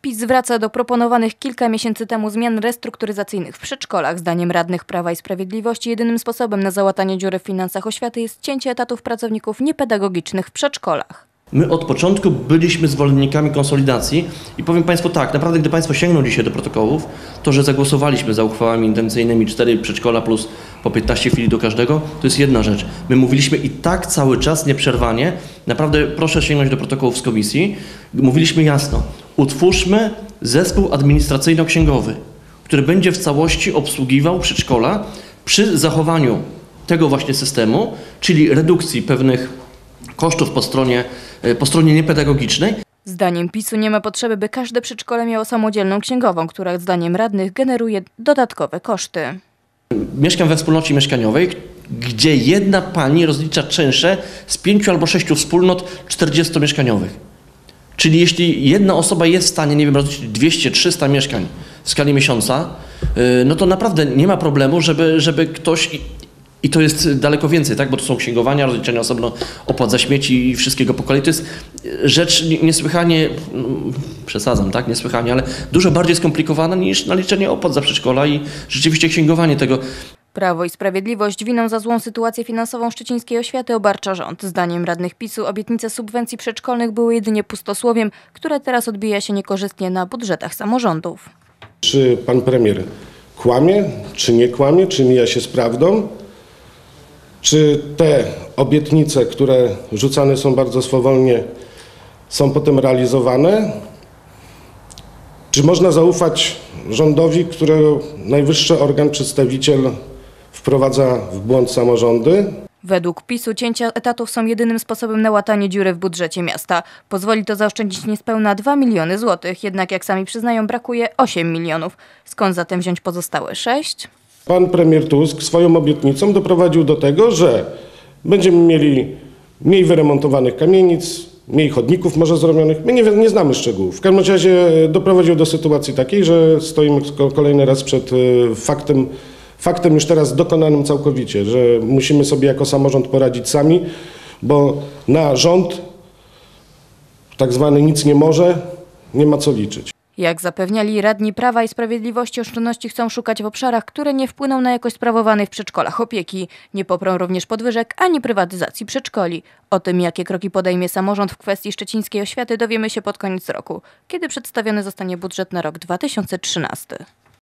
PiS wraca do proponowanych kilka miesięcy temu zmian restrukturyzacyjnych w przedszkolach. Zdaniem radnych Prawa i Sprawiedliwości jedynym sposobem na załatanie dziury w finansach oświaty jest cięcie etatów pracowników niepedagogicznych w przedszkolach. My od początku byliśmy zwolennikami konsolidacji i powiem Państwu tak, naprawdę gdy Państwo sięgną dzisiaj do protokołów, to że zagłosowaliśmy za uchwałami intencyjnymi 4 przedszkola plus po 15 chwili do każdego, to jest jedna rzecz. My mówiliśmy i tak cały czas nieprzerwanie, naprawdę proszę sięgnąć do protokołów z komisji, mówiliśmy jasno, utwórzmy zespół administracyjno-księgowy, który będzie w całości obsługiwał przedszkola przy zachowaniu tego właśnie systemu, czyli redukcji pewnych kosztów po stronie, e, po stronie niepedagogicznej. Zdaniem PiSu nie ma potrzeby, by każde przedszkole miało samodzielną księgową, która zdaniem radnych generuje dodatkowe koszty. Mieszkam we wspólnocie mieszkaniowej, gdzie jedna pani rozlicza czynsze z pięciu albo sześciu wspólnot 40-mieszkaniowych. Czyli jeśli jedna osoba jest w stanie, nie wiem, rozliczyć 200-300 mieszkań w skali miesiąca, y, no to naprawdę nie ma problemu, żeby, żeby ktoś i to jest daleko więcej, tak? bo to są księgowania, rozliczenia osobno opłat za śmieci i wszystkiego po kolei. To jest rzecz niesłychanie, no, przesadzam, tak? niesłychanie, ale dużo bardziej skomplikowana niż naliczenie opłat za przedszkola i rzeczywiście księgowanie tego. Prawo i Sprawiedliwość winą za złą sytuację finansową szczecińskiej oświaty obarcza rząd. Zdaniem radnych PiSu obietnice subwencji przedszkolnych były jedynie pustosłowiem, które teraz odbija się niekorzystnie na budżetach samorządów. Czy pan premier kłamie, czy nie kłamie, czy mija się z prawdą? Czy te obietnice, które rzucane są bardzo swawolnie, są potem realizowane? Czy można zaufać rządowi, którego najwyższy organ przedstawiciel wprowadza w błąd samorządy? Według PiSu cięcia etatów są jedynym sposobem na łatanie dziury w budżecie miasta. Pozwoli to zaoszczędzić niespełna 2 miliony złotych, jednak jak sami przyznają brakuje 8 milionów. Skąd zatem wziąć pozostałe 6? Pan premier Tusk swoją obietnicą doprowadził do tego, że będziemy mieli mniej wyremontowanych kamienic, mniej chodników może zrobionych. My nie, nie znamy szczegółów. W każdym razie doprowadził do sytuacji takiej, że stoimy kolejny raz przed e, faktem, faktem już teraz dokonanym całkowicie, że musimy sobie jako samorząd poradzić sami, bo na rząd tak zwany nic nie może, nie ma co liczyć. Jak zapewniali radni Prawa i Sprawiedliwości, oszczędności chcą szukać w obszarach, które nie wpłyną na jakość sprawowanej w przedszkolach opieki. Nie poprą również podwyżek ani prywatyzacji przedszkoli. O tym, jakie kroki podejmie samorząd w kwestii szczecińskiej oświaty, dowiemy się pod koniec roku, kiedy przedstawiony zostanie budżet na rok 2013.